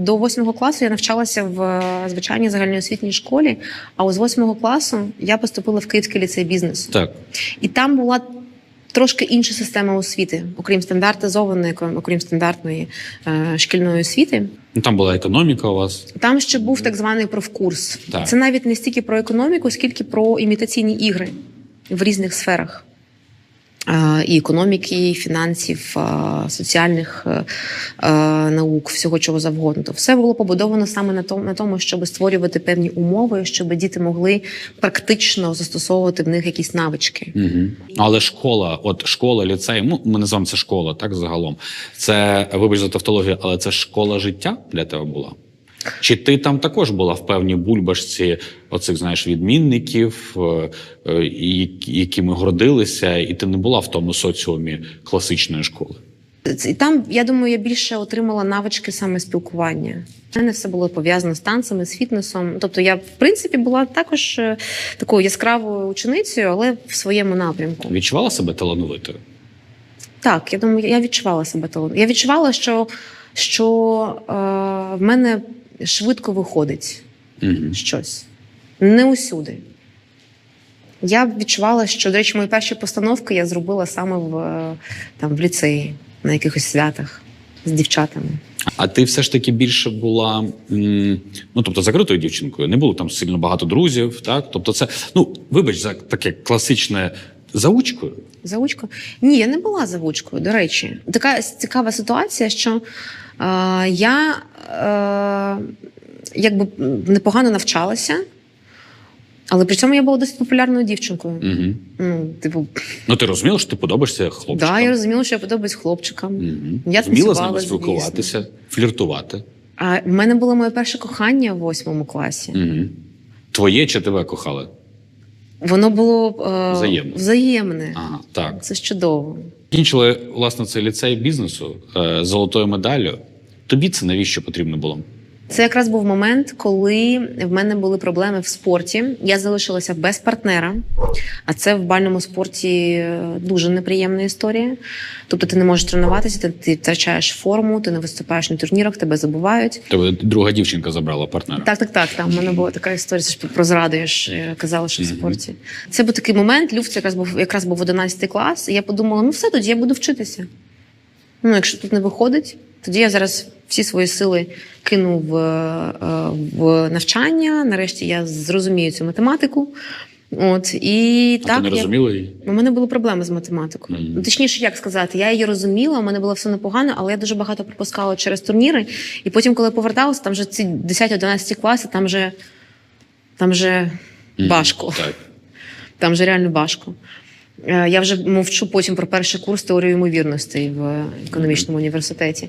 До восьмого класу я навчалася в е, звичайній загальноосвітній школі, а з восьмого класу я поступила в Київський ліцей бізнесу. Так. І там була трошки інша система освіти, окрім стандартизованої, окрім стандартної е, шкільної освіти. Ну там була економіка у вас. Там ще був так званий профкурс. Так. Це навіть не стільки про економіку, скільки про імітаційні ігри в різних сферах. Е, І економіки, і фінансів, е, соціальних е, наук, всього чого завгодно. То все було побудовано саме на тому, на тому, щоб створювати певні умови, щоб діти могли практично застосовувати в них якісь навички. Угу. Але школа, от школа, ліцей, ну ми називаємо це школа, так загалом. Це вибач за тавтологію, але це школа життя для тебе була. Чи ти там також була в певній бульбашці оцих, знаєш, відмінників, е, е, якими гордилися, і ти не була в тому соціумі класичної школи? І там, я думаю, я більше отримала навички саме спілкування. У мене все було пов'язано з танцями, з фітнесом. Тобто, я, в принципі, була також е, такою яскравою ученицею, але в своєму напрямку. Відчувала себе талановитою? Так, я думаю, я відчувала себе талант. Я відчувала, що, що е, в мене швидко виходить Угу. щось. Не усюди. Я відчувала, що, до речі, мої перші постановки я зробила саме в, е, там, в ліцеї, на якихось святах з дівчатами. А ти все ж таки більше була ну тобто закритою дівчинкою, не було там сильно багато друзів, так? Тобто, це ну вибач за таке класичне заучкою. Заучкою? Ні, я не була заучкою, до речі. Така цікава ситуація, що я е, якби непогано навчалася, але при цьому я була досить популярною дівчинкою. Угу. Ну, типу, Ну ти розуміла, що ти подобаєшся хлопчикам? да, я розуміла, що я подобаюсь хлопчикам. Мгм. Я Вміла з ними звісно. спілкуватися, фліртувати. А в мене було моє перше кохання в восьмому класі. Угу. Твоє чи тебе кохали? Воно було е, Взаємне. взаємне. Ага, так. Це ж чудово. Кінчили власне цей ліцей бізнесу е, золотою медаллю. Тобі це навіщо потрібно було? Це якраз був момент, коли в мене були проблеми в спорті. Я залишилася без партнера, а це в бальному спорті е, дуже неприємна історія. Тобто ти не можеш тренуватися, ти, ти втрачаєш форму, ти не виступаєш на турнірах, тебе забувають. Тебе друга дівчинка забрала партнера. Так, так, так. Там в мене була така історія, ж про зраду, я ж е, казала, що в спорті. Це був такий момент. Люфт якраз був якраз був 11 клас, і я подумала: ну все, тоді я буду вчитися. Ну, якщо тут не виходить, тоді я зараз всі свої сили кину в, е, в навчання. Нарешті я зрозумію цю математику. От і А так ти не я... розуміла її? У мене були проблеми з математикою. Ну, Точніше, як сказати, я її розуміла, у мене було все непогано, але я дуже багато пропускала через турніри. І потім, коли я поверталася, там вже ці 10-11 класи, там вже, там вже Мгм. важко. Так. Там вже реально важко. Е, Я вже мовчу потім про перший курс теорії ймовірностей в економічному університеті.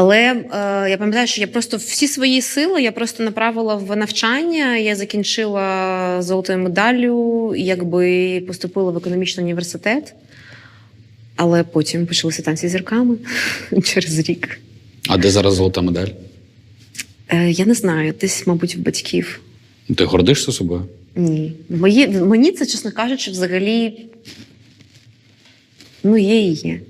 Але е, я пам'ятаю, що я просто всі свої сили я просто направила в навчання. Я закінчила золотою медаллю, якби поступила в економічний університет. Але потім почалися танці з зірками через рік. А де зараз золота медаль? Е, я не знаю, десь, мабуть, в батьків. Ти гордишся собою? Ні. Мої, мені це, чесно кажучи, взагалі. Ну, є і є.